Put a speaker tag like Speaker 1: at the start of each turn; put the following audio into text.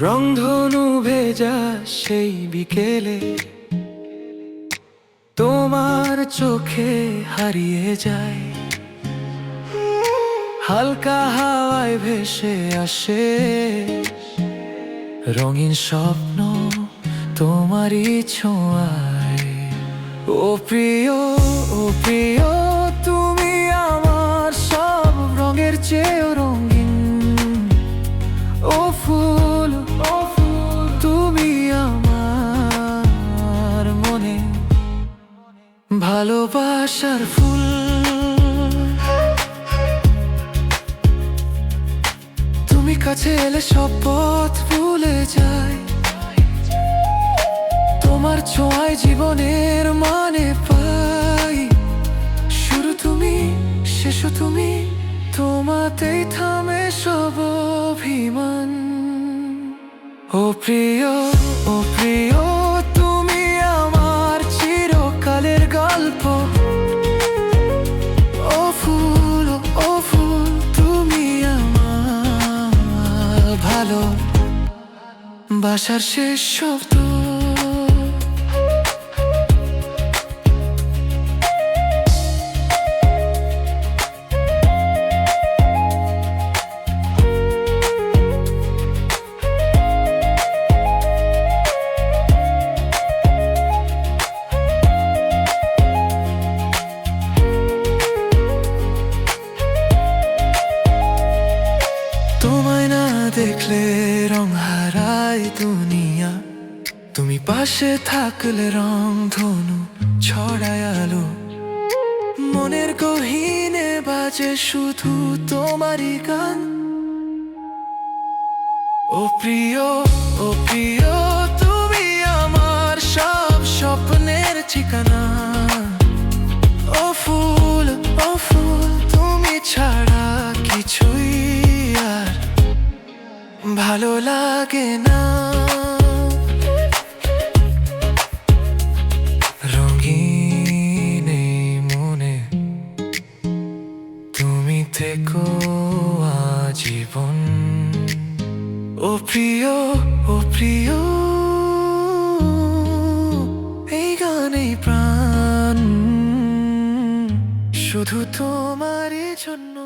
Speaker 1: রংধনু ভেজা সেই বিকেলে তোমার চোখে হারিয়ে যায়। হালকা হাওয়ায় ভেসে আসে। রঙিন স্বপ্ন তোমারই ছোঁয়ায়। ও প্রিয় ও প্রিয়। ভালোবাসার ফুল। তুমি কাছে এলে সব পথ ভুলে যায় তোমার ছোঁয়ায় জীবনের মানে পাই। শুরু তুমি, শেষও তুমি, তোমাতেই থামে সব অভিমান। ও প্রিয় Ваша ще що হারায় দুনিয়া। তুমি পাশে থাকলে রং ধনু ছড়ায় মনের গহীনে বাজে শুধু তোমারই গান। ও প্রিয় ও প্রিয়, তুমি আমার সব স্বপ্নের ঠিকানা। লাগে না। রঙিন মনে তুমি থেকো আজীবন। ও প্রিয় ও প্রিয়, এই গানেই প্রাণ। শুধু তোমারই জন্য